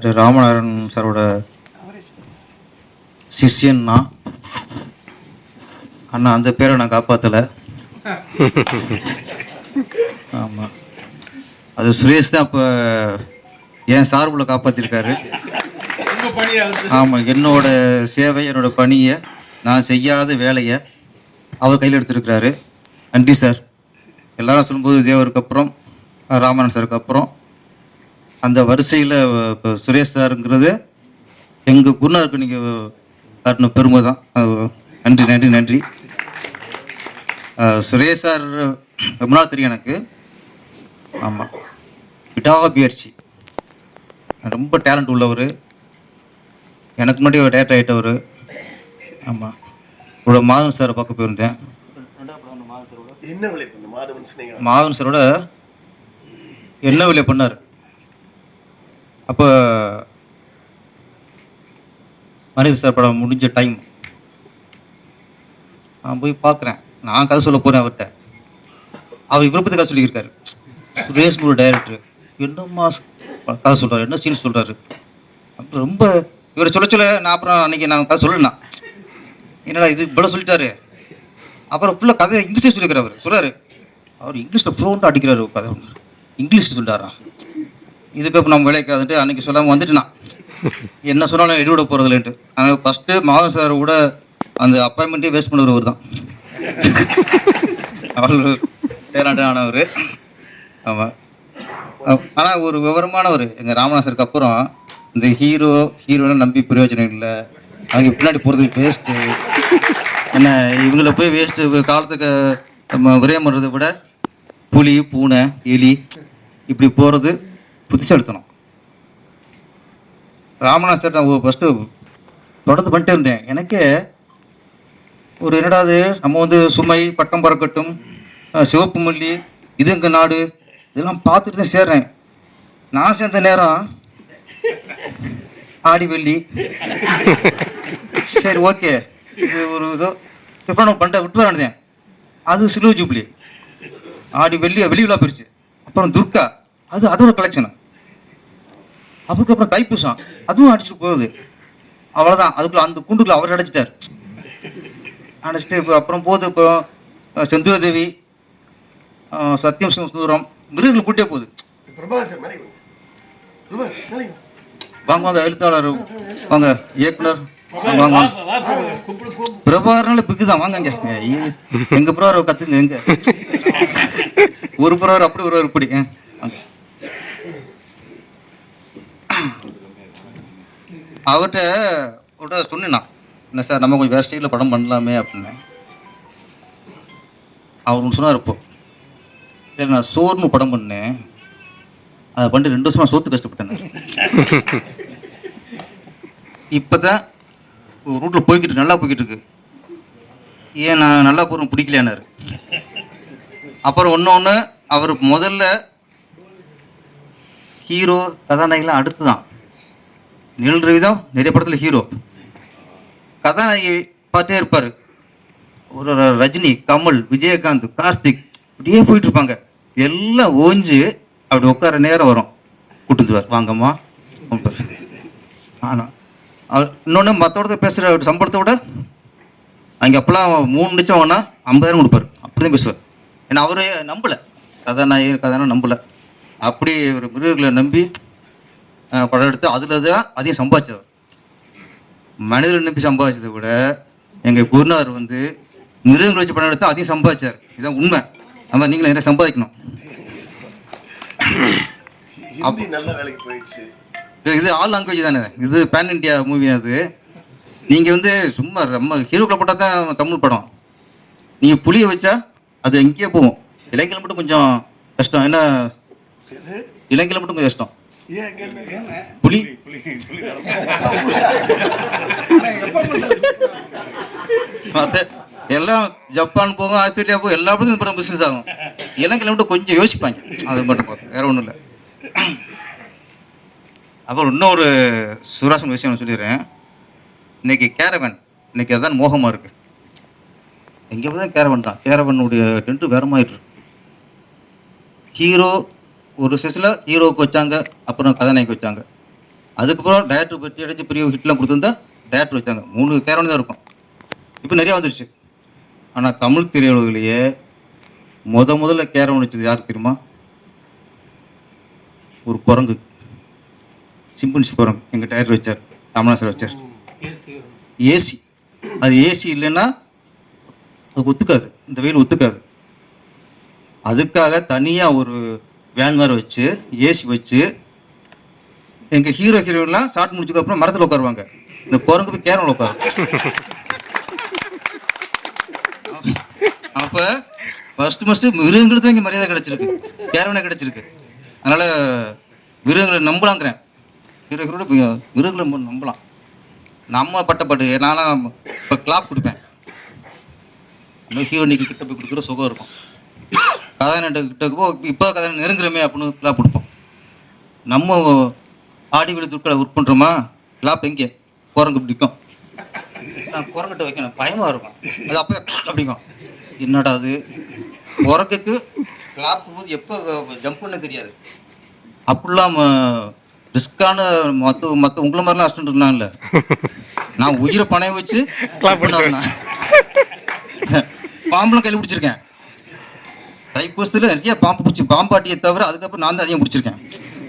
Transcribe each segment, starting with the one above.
Doctor Ramanathan சாரோட சிஷ்யன் நான். அண்ணா அந்த பேரை நான் காப்பாற்றலை ஆமாம் அது சுரேஷ் தான் இப்போ என் சார்பில் காப்பாற்றிருக்காரு ஆமாம் என்னோட சேவை என்னோட பணியை நான் செய்யாத வேலையை அவர் கையில் எடுத்திருக்கிறாரு. நன்றி சார். எல்லாரும் சொல்லும்போது தேவருக்கு அப்புறம் ராமநாதன் சாருக்கு அப்புறம் அந்த வரிசையில் இப்போ சுரேஷ் சாருங்கிறது எங்கள் குருநாருக்கு நீங்கள் காட்டின பெருமை தான். நன்றி நன்றி நன்றி. சுரேஷ் சார் ரொம்ப நாள் தெரியும் எனக்கு. ஆமாம் விடாபியற்சி ரொம்ப டேலண்ட் உள்ளவர். எனக்கு முன்னாடி ஒரு டேரக்டர் ஆகிட்டவர் ஆமாம் இவ்வளோ மாதவன் சாரை பார்க்க போயிருந்தேன். என்ன மாதவன் சாரோட என்ன விலை பண்ணார்? அப்போ மனித சார் படம் முடிஞ்ச டைம் நான் போய் பார்க்குறேன் நான் கதை சொல்ல போகிறேன் அவர்கிட்ட. அவர் இவரை பற்றி கதை சொல்லியிருக்காரு. சுரேஷ் குரு டைரக்டர் என்னம்மா கதை சொல்கிறாரு என்ன சீன் சொல்கிறாரு அப்புறம் ரொம்ப இவரை சொல்ல சொல்ல நான் அப்புறம் அன்றைக்கி நான் கதை சொல்லணும் என்னடா இது இவ்வளோ சொல்லிட்டாரு? அப்புறம் ஃபுல்லாக கதை இங்கிலீஷில் சொல்லியிருக்காரு அவர். சொல்கிறாரு அவர் இங்கிலீஷில் ஃப்ளூவெண்ட்டாக அடிக்கிறாரு கதை ஒன்று சொல்கிறாரா இதுக்கு இப்போ நம்ம வந்துட்டு அன்றைக்கி சொல்லாமல் வந்துட்டு நான் என்ன சொன்னாலும் எடுவிட போகிறதுலன்ட்டு ஆனால் ஃபஸ்ட்டு மாதவன் சார் கூட அந்த அப்பாயின்மெண்ட்டே வேஸ்ட் பண்ணுறவர் தான் அவர் டேலண்டானவர் ஆமாம் ஆனால் ஒரு விவரமானவர் எங்கள் ராமநாசருக்கு அப்புறம் இந்த ஹீரோ ஹீரோலாம் நம்பி பிரயோஜனம் இல்லை. அவங்க பின்னாடி போகிறது வேஸ்ட்டு என்ன இவங்கள போய் வேஸ்ட்டு காலத்துக்கு நம்ம விரயம் பண்ணுறதை விட புலி பூனை எலி இப்படி போகிறது புத்திசாலித்தனம். ராமநாத் சார் நான் ஃபஸ்ட்டு தொடர்ந்து பண்ணிட்டு இருந்தேன். எனக்கே ஒரு என்னடாது நம்ம வந்து சுமை பட்டம் பறக்கட்டும் சிவப்பு மல்லி இது எங்கள் நாடு இதெல்லாம் பார்த்துட்டு தான் சேர்றேன். நான் சேர்ந்த நேரம் ஆடி வெள்ளி. சரி ஓகே. இது ஒரு இதோ இப்போ நம்ம பண்ணிட்ட விட்டு வரேன். அது சிலுவை ஜூப்ளி ஆடி வெள்ளி வெள்ளி விழா போயிடுச்சு அப்புறம் துர்கா. அது அதோட கலெக்ஷன் அதுக்கப்புறம் தைப்பூசம் அதுவும் அடிச்சுட்டு போகுது. அவ்வளோதான் அதுக்குள்ள அந்த குண்டுக்குள்ள அவர் அடைச்சிட்டார் அடைச்சிட்டு இப்போ அப்புறம் போகுது இப்போ செந்தூர தேவி அஹ், சத்தியம் சுந்தரம் மிருகங்கள் கூட்டே போகுது. வாங்க வாங்க எழுத்தாளர் வாங்க இயக்குனர் வாங்க பிரபாகரனால பிக்கு தான் வாங்க எங்க பிரபாகர் கத்துங்க எங்க ஒரு பிரபாகர் அப்படி ஒரு இப்படி. வாங்க. அவர்கிட்ட ஒரு சொன்னேன் என்ன சார் நம்ம கொஞ்சம் வேறு ஸ்டைலில் படம் பண்ணலாமே அப்படின்னு. அவர் ஒன்று சொன்னார் இப்போ. இல்லை நான் சோர்னு படம் பண்ணேன். அதை பண்ணிட்டு ரெண்டு வருஷமாக சோத்து கஷ்டப்பட்டேன் இப்போ தான் ரூட்டில் போய்கிட்டு நல்லா போய்கிட்டு இருக்கு. ஏன் நான் நல்லா போகிறோம் பிடிக்கலையானாரு அப்புறம் ஒன்று ஒன்று அவர் முதல்ல ஹீரோ கதாநாயகிலாம் அடுத்து தான் நிழல் ரவி நிறைய படத்தில் ஹீரோ கதாநாயகி பார்த்தே இருப்பார். ஒரு ரஜினி கமல் விஜயகாந்த் கார்த்திக் இப்படியே போயிட்டு இருப்பாங்க. எல்லாம் ஓஞ்சு அப்படி உட்கார நேரம் வரும். கூட்டுச்சுவார் வாங்கம்மா. ஆனால் அவர் இன்னொன்று மற்றோட பேசுகிற சம்பளத்தை விட அங்கே அப்போல்லாம் மூணு நிமிஷம் வாங்கினா ஐம்பதாயிரம் கொடுப்பாரு. அப்படி தான் பேசுவார். ஏன்னா அவரே நம்பலை. கதாநாயகர் கதானா நம்பலை. அப்படி ஒரு மிருகங்களை நம்பி படம் எடுத்து அதில் தான் அதிகம் சம்பாதிச்சவர். மனிதர்களை நம்பி சம்பாதிச்சதை விட எங்கள் குருநாதர் வந்து மிருகங்களை வச்சு படம் எடுத்து அதிகம் சம்பாதிச்சார். இதுதான் உண்மை. நம்ம நீங்களும் நிறைய சம்பாதிக்கணும். ஹிந்தி நல்ல வேலைக்கு போயிடுச்சு. இது ஆல் லாங்குவேஜ் தானே. இது பேன் இண்டியா மூவி அது. நீங்கள் வந்து சும்மா நம்ம ஹீரோக்களை போட்டால் தான் தமிழ் படம். நீங்கள் புளியை வச்சா அது எங்கேயே போகும். இலங்கையில் மட்டும் கொஞ்சம் கஷ்டம். என்ன? எது? இலங்கையில் மட்டும் கொஞ்சம் கஷ்டம்? புலி. மற்ற எல்லாம் ஜப்பான் போகும் ஆஸ்திரேலியா போகும் எல்லா இடத்துக்கும் அப்புறம் பிஸ்னஸ் ஆகும். இலங்கையில் மட்டும் கொஞ்சம் யோசிப்பாங்க. அது மட்டும் பார்த்து வேற ஒன்றும் இல்லை. அப்புறம் இன்னொரு சுராசன் விஷயம் நான் சொல்லிடுறேன். இன்னைக்கு கேரவன் இன்னைக்கு அதான் மோகமாக இருக்கு. எங்கே தான் கேரவன் தான்? கேரவனுடைய டென்ட்டு வேறமாயிட்டு இருக்கு. ஹீரோ ஒரு சீசனில் ஹீரோவுக்கு வச்சாங்க அப்புறம் கதாநாயகி வச்சாங்க. அதுக்கப்புறம் டேரக்டர் பற்றி அடிச்சு பெரிய ஹிட்லாம் கொடுத்துருந்தா டேரக்டர் வச்சாங்க. மூணு கேரவன் தான் இருக்கும். இப்போ நிறையா வந்துருச்சு. ஆனால் தமிழ் திரையுலகிலேயே முத முதல்ல கேரவன் வச்சது யாருக்கு தெரியுமா? ஒரு குரங்கு. சிம்பன்சி குரங்கு. எங்கள் டேரக்டர் வச்சார். ராமநாசர் வச்சார். ஏசி. அது ஏசி இல்லைன்னா அது ஒத்துக்காது. இந்த வெயில் ஒத்துக்காது. அதுக்காக தனியாக ஒரு வேன் மாதிரி வச்சு ஏசி வச்சு எங்கள் ஹீரோ ஹீரோலாம் ஷார்ட் முடிச்சதுக்கு அப்புறம் மரத்தில் உட்காருவாங்க. இந்த குரங்கு போய் கேரமில் உட்காரும். அப்போ ஃபஸ்ட்டு ஃபஸ்ட்டு மிருகங்களுக்கு தான் இங்கே மரியாதை கிடச்சிருக்கு. கேரவனே கிடச்சிருக்கு. அதனால் மிருகங்களை நம்பலாங்கிறேன். ஹீரோ ஹீரோட மிருகங்களை நம்ம நம்பலாம். நம்ம பட்டப்பட்டு நான்லாம் இப்போ கிளாப் கொடுப்பேன். இன்னும் ஹீரோனிக்கு கிட்ட போய் கொடுக்குற சுகம் இருக்கும். கதாநாயகன் கிட்ட போ இப்போ கதை நெருங்குறமே அப்படின்னு கிளாப் கொடுப்போம். நம்ம ஆடி வெளி துட்களை ஒர்க் பண்ணுறோமா கிளாப் எங்கே? குரங்கு பிடிக்கும். நான் குரங்கிட்ட வைக்கணும். பயமாக இருக்கும். அது அப்போ அப்படிங்கும். என்னடா அது? குரங்குக்கு கிளாப் போது எப்போ ஜம்ப் பண்ண தெரியாது. அப்படிலாம் ரிஸ்க்கான மற்ற மற்ற உங்களை மாதிரிலாம் அசிஸ்டன்ட் இருந்தாங்கல்ல நான் உயிரை பணைய வச்சு Clap பண்ணாங்க பாம்பெலாம் கையில் பிடிச்சிருக்கேன். தைப்பூசத்தில் நிறைய பாம்பு பிடிச்சி பாம்பாட்டியை தவிர அதுக்கப்புறம் நான் தான் அதிகம் பிடிச்சிருக்கேன்.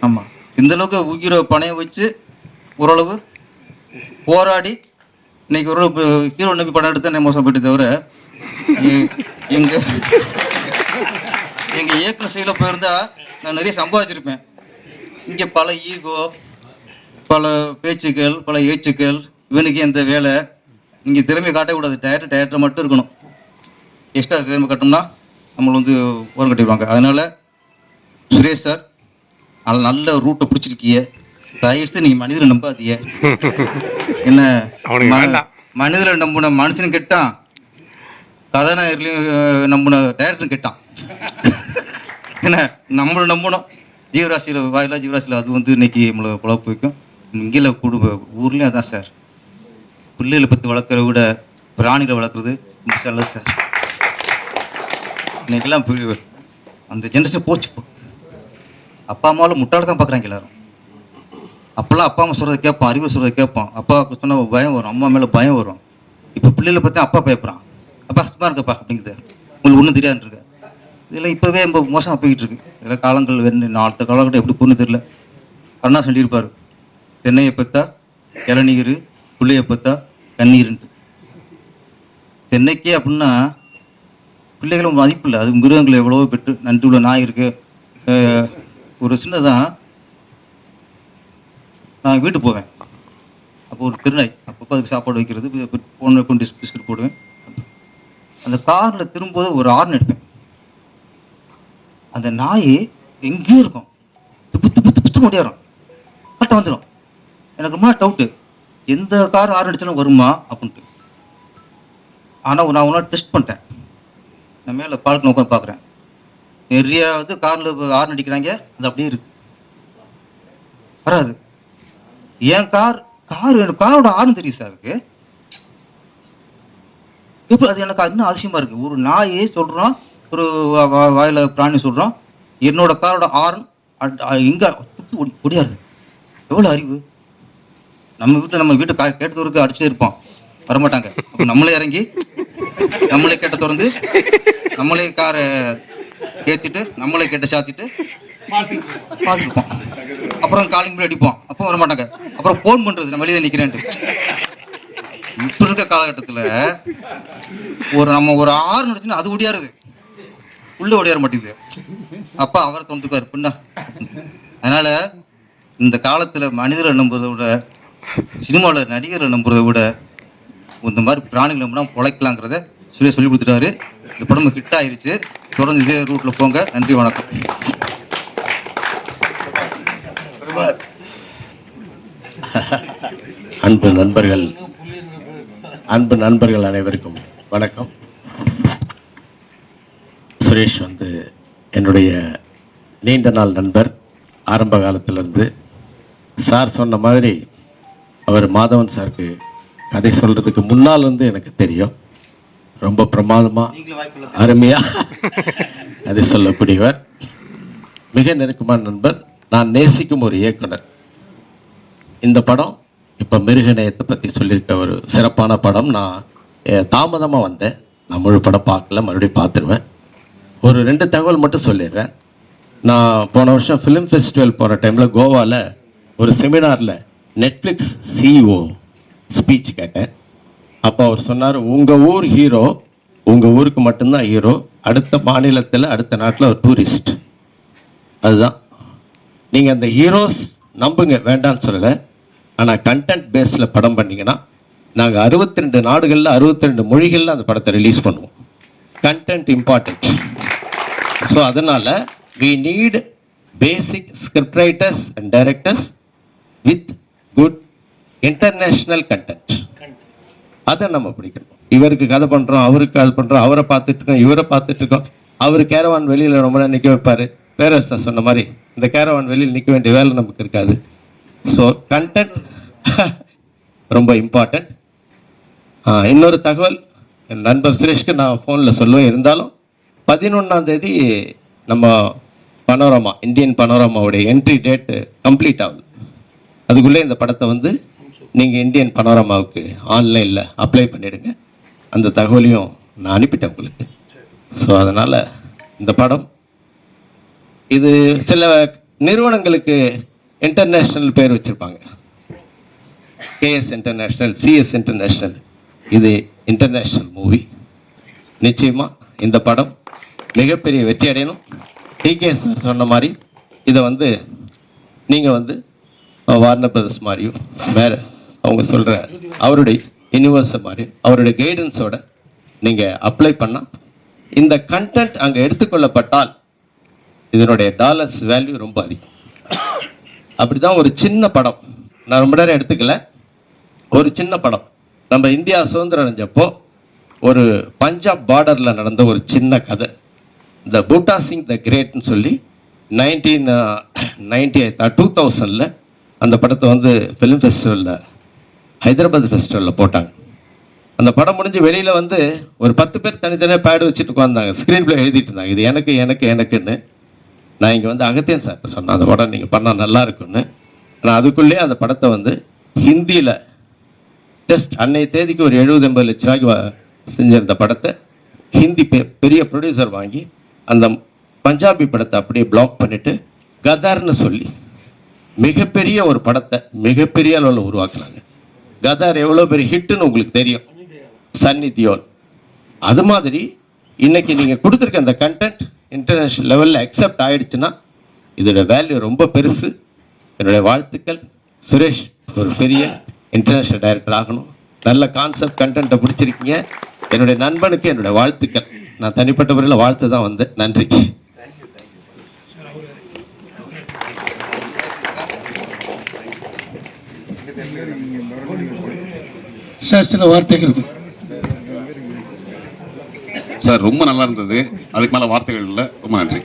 ஆமாம் இந்த அளவுக்கு உயிரை பணைய வச்சு ஓரளவு போராடி இன்னைக்கு ஓரளவு ஹீரோ நம்பி படம் எடுத்து நான் மோசம் போயிட்டு தவிர எ- எங்க எங்க இயக்குனர் சைடில் போயிருந்தா நான் நிறைய சம்பாதிச்சிருப்பேன். இங்கே பல ஈகோ பல பேச்சுக்கள் பல ஏச்சுக்கள் இவனுக்கு எந்த வேலை? இங்கே திறமையை காட்டக்கூடாது. டயர் டயர்ட்டை மட்டும் இருக்கணும். எக்ஸ்ட்ரா திறமை கட்டோம்னா நம்மளை வந்து ஓரம் கட்டிடுவாங்க. அதனால சுரேஷ் சார் நல்ல நல்ல ரூட்டை பிடிச்சிருக்கீங்க. தயவுசெய்து நீங்கள் மனிதரை நம்பாதீங்க. என்ன. மனிதரை நம்பின மனுஷனும் கெட்டான். கதாநாயகர்களையும் அஹ், நம்பின டேரக்டரும் கெட்டான். என்ன நம்மளை நம்பணும். ஜீவராசியில் வாயிலா ஜீவராசியில் அது வந்து இன்னைக்கு நம்மளை குழப்ப வைக்கும் இங்கே குடும்ப ஊர்லேயும் அதான் சார். பிள்ளைகளை பற்றி வளர்க்குறத விட பிராணிகளை வளர்க்குறது நல்லது சார். இன்னைக்கெல்லாம் அந்த ஜென்ரேஷன் போச்சு அப்பா அம்மாவில் முட்டாள் தான் பார்க்குறாங்க எல்லாரும். அப்போல்லாம் அப்பா அம்மா சொல்கிறத கேட்பான் அறிவு சொல்கிறத கேட்பான். அப்பாவுக்கு சொன்னால் பயம் வரும் அம்மா மேலே பயம் வரும். இப்போ பிள்ளைகளை பார்த்தா அப்பா பயப்படுறான். அப்பா சும்மா இருக்கப்பா அப்படிங்குது. உங்களுக்கு ஒன்றும் தெரியாதுருக்கு இதெல்லாம் இப்போவே ரொம்ப மோசமாக போய்கிட்டு இருக்கு. இதெல்லாம் காலங்கள் வேணும் அடுத்த காலகட்டம் எப்படி பொண்ணு தெரியல. அண்ணா சொல்லியிருப்பார் தென்னையை பற்றா இளநீர் புள்ளையை பற்றா கண்ணீர்ன்ட்டு. தென்னைக்கே அப்படின்னா பிள்ளைகளும் மதிப்பு இல்லை அது மிருகங்கள் எவ்வளவோ பெற்று நன்றி உள்ள நாய் இருக்கு. ஒரு சின்னதான் நான் வீட்டுக்கு போவேன். அப்போ ஒரு திருநாய் அப்பப்போ அதுக்கு சாப்பாடு வைக்கிறது போன கொண்டு பிஸ்கட் போடுவேன். அந்த காரில் திரும்போது ஒரு ஆர்ன் எடுப்பேன். அந்த நாய் எங்கேயும் இருக்கும். துப்பு துப்பு துப்பு துப்பு ஓடியாரும் வந்துடும் எனக்கு ரொம்ப டவுட்டு எந்த கார் ஆர்ன் அடித்தாலும் வருமா? அப்படின்ட்டு. ஆனால் நான் ஒன்றா டெஸ்ட் பண்ணிட்டேன். நான் மேலே பாலத்தில் உட்காந்து பார்க்குறேன். நிறைய வந்து காரில் ஆர்ன் அடிக்கிறாங்க அது அப்படியே இருக்கு. வராது. என் கார் கார் எனக்கு காரோட ஆர்ன் தெரியும் சார் இருக்கு இப்போ அது எனக்கு இன்னும் அதிசயமாக இருக்குது ஒரு நாயே சொல்கிறோம் ஒரு வாயில் வாயில பிராணி சொல்கிறோம் என்னோட காரோட ஆர்ன் எங்கே துப்பு ஒடி ஒடியாருது. எவ்வளோ அறிவு? நம்ம வீட்டில் நம்ம வீட்டு கா கேட்டதோருக்கு அடிச்சே இருப்போம். வரமாட்டாங்க. அப்போ நம்மளே இறங்கி நம்மளே கேட்ட திறந்து நம்மளே காரை ஏற்றிட்டு நம்மளே கேட்ட சாத்திட்டு பார்த்துருப்போம் அப்புறம் காலிங் பில் அடிப்போம். அப்போ வர மாட்டாங்க அப்புறம் ஃபோன் பண்ணுறது நான் வெளியே நிற்கிறேன்ட்டு இப்போ இருக்க காலகட்டத்தில் ஒரு நம்ம ஒரு ஆறு நடிச்சுன்னா அது ஒடியாருது. உள்ள ஓடியார மாட்டேங்குது. அப்பா அவரை தொந்துக்கார் பின்னா அதனால் இந்த காலத்தில் மனிதரை நம்புறதை விட சினிமாவில் நடிகரை நம்புறதை விட இந்த மாதிரி பிராணிகளை நம்பினா பொழைக்கலாங்கிறத சொல்லி சொல்லி கொடுத்துட்டாரு. இந்த படம் ஹிட் ஆயிருச்சு. தொடர்ந்து இதே ரூட்டில் போங்க. நன்றி வணக்கம். அன்பு நண்பர்கள் அன்பு நண்பர்கள் அனைவருக்கும் வணக்கம். சுரேஷ் வந்து என்னுடைய நீண்ட நாள் நண்பர். ஆரம்ப காலத்திலேருந்து சார் சொன்ன மாதிரி அவர் மாதவன் சாருக்கு கதை சொல்கிறதுக்கு முன்னால் இருந்து எனக்கு தெரியும். ரொம்ப பிரமாதமாக அருமையாக கதை சொல்லக்கூடியவர். மிக நெருக்கமான நண்பர் நான் நேசிக்கும் ஒரு இயக்குனர். இந்த படம் இப்போ மிருகநேயத்தை பற்றி சொல்லியிருக்க ஒரு சிறப்பான படம். நான் தாமதமாக வந்தேன். நான் முழு படம் பார்க்கல மறுபடியும் பார்த்துருவேன். ஒரு ரெண்டு தகவல் மட்டும் சொல்லிடுறேன். நான் போன வருஷம் ஃபிலிம் ஃபெஸ்டிவல் போகிற டைமில் கோவாவில் ஒரு செமினாரில் நெட்ஃப்ளிக்ஸ் சிஇஓ ஸ்பீச் கேட்டேன். அப்போ அவர் சொன்னார் உங்கள் ஊர் ஹீரோ உங்கள் ஊருக்கு மட்டும்தான் ஹீரோ அடுத்த மாநிலத்தில் அடுத்த நாட்டில் ஒரு டூரிஸ்ட் அதுதான். நீங்கள் அந்த ஹீரோஸ் நம்புங்க வேண்டாம்னு சொல்லலை. ஆனால் கண்டென்ட் பேஸில் படம் பண்ணீங்கன்னா நாங்கள் அறுபத்தி ரெண்டு நாடுகளில் அறுபத்தி ரெண்டு மொழிகளில் அந்த படத்தை ரிலீஸ் பண்ணுவோம். கண்டென்ட் இம்பார்ட்டண்ட் ஸோ அதனால் we need basic script writers and directors with good international content அதை நம்ம பிடிக்கணும். இவருக்கு கதை பண்ணுறோம் அவருக்கு அது பண்ணுறோம் அவரை பார்த்துட்டு இருக்கோம் இவரை பார்த்துட்டு இருக்கோம். அவர் கேரவான் வெளியில் ரொம்ப நேரம் நிற்க வைப்பார். பேரரசா சொன்ன மாதிரி இந்த கேரவான் வெளியில் நிற்க வேண்டிய வேலை நமக்கு இருக்காது. ஸோ கண்டென்ட் ரொம்ப இம்பார்ட்டண்ட் இன்னொரு தகவல் என் நண்பர் சுரேஷ்க்கு நான் ஃபோனில் சொல்லுவேன். இருந்தாலும் பதினொன்றாம் தேதி நம்ம பனோரமா இந்தியன் பனோரமாவுடைய என்ட்ரி டேட்டு கம்ப்ளீட் ஆகுது. அதுக்குள்ளே இந்த படத்தை வந்து நீங்கள் இந்தியன் பனோரமாவுக்கு ஆன்லைனில் அப்ளை பண்ணிவிடுங்க அந்த தகவலையும் நான் அனுப்பிட்டேன் உங்களுக்கு. ஸோ அதனால் இந்த படம் இது சில நிறுவனங்களுக்கு இன்டர்நேஷ்னல் பேர் வச்சுருப்பாங்க. கேஎஸ் இன்டர்நேஷ்னல் சிஎஸ் இன்டர்நேஷ்னல் இது இன்டர்நேஷ்னல் மூவி நிச்சயமாக இந்த படம் மிகப்பெரிய வெற்றி அடையணும். டிகே சார் சொன்ன மாதிரி இதை வந்து நீங்கள் வந்து வார்னர் பிரதர்ஸ் மாதிரியும் வேறு அவங்க சொல்கிற அவருடைய யூனிவர்ஸை மாதிரி அவருடைய கைடன்ஸோட நீங்கள் அப்ளை பண்ணால் இந்த கண்டென்ட் அங்கே எடுத்துக்கொள்ளப்பட்டால் இதனுடைய டாலர்ஸ் வேல்யூ ரொம்ப அதிகம். அப்படி தான் ஒரு சின்ன படம். நான் ரொம்ப நேரம் எடுத்துக்கல. ஒரு சின்ன படம். நம்ம இந்தியா சுதந்திரம் அடைஞ்சப்போ ஒரு பஞ்சாப் பார்டரில் நடந்த ஒரு சின்ன கதை. இந்த பூட்டா சிங் த கிரேட்னு சொல்லி நைன்டீன் நைன்டி டூ தௌசண்டில் அந்த படத்தை வந்து ஃபிலிம் ஃபெஸ்டிவலில் ஹைதராபாத் ஃபெஸ்டிவலில் போட்டாங்க. அந்த படம் முடிஞ்சு வெளியில் வந்து ஒரு பத்து பேர் தனித்தனியாக பேடு வச்சுட்டு உட்காந்தாங்க ஸ்க்ரீன் ப்ளே எழுதிட்டு இருந்தாங்க. இது எனக்கு எனக்கு எனக்குன்னு. நான் இங்கே வந்து அகத்தியன் சார் சொன்னேன். அந்த படம் நீங்கள் பண்ணால் நல்லா இருக்குன்னு ஆனால் அதுக்குள்ளேயே அந்த படத்தை வந்து ஹிந்தியில் ஜஸ்ட் அன்னைய தேதிக்கு ஒரு எழுபது எண்பது லட்ச ரூபாய்க்கு செஞ்சிருந்த படத்தை ஹிந்தி பெ பெரிய ப்ரொடியூசர் வாங்கி அந்த பஞ்சாபி படத்தை அப்படியே பிளாக் பண்ணிவிட்டு கதார்னு சொல்லி மிகப்பெரிய ஒரு படத்தை மிகப்பெரிய அளவில் உருவாக்குனாங்க. கதார் எவ்வளோ பெரிய ஹிட்டுன்னு உங்களுக்கு தெரியும். சன்னி தியோல் அது மாதிரி இன்னைக்கு நீங்கள் கொடுத்துருக்க அந்த கண்டென்ட் இன்டர்நேஷ்னல் லெவலில் அக்செப்ட் ஆயிடுச்சுன்னா இதோட வேல்யூ ரொம்ப பெருசு. என்னுடைய வாழ்த்துக்கள். சுரேஷ் ஒரு பெரிய இன்டர்நேஷ்னல் டைரக்டர் ஆகணும். நல்ல கான்செப்ட் கண்டென்ட்டை பிடிச்சிருக்கீங்க. என்னுடைய நண்பனுக்கு என்னுடைய வாழ்த்துக்கள். நான் தனிப்பட்ட முறையில் வாழ்த்து தான் வந்தேன். நன்றி. சார் சில வார்த்தைகள் சார் ரொம்ப நல்லா இருந்தது. அதுக்கு மேல வார்த்தைகள் இல்லை. ரொம்ப நன்றி.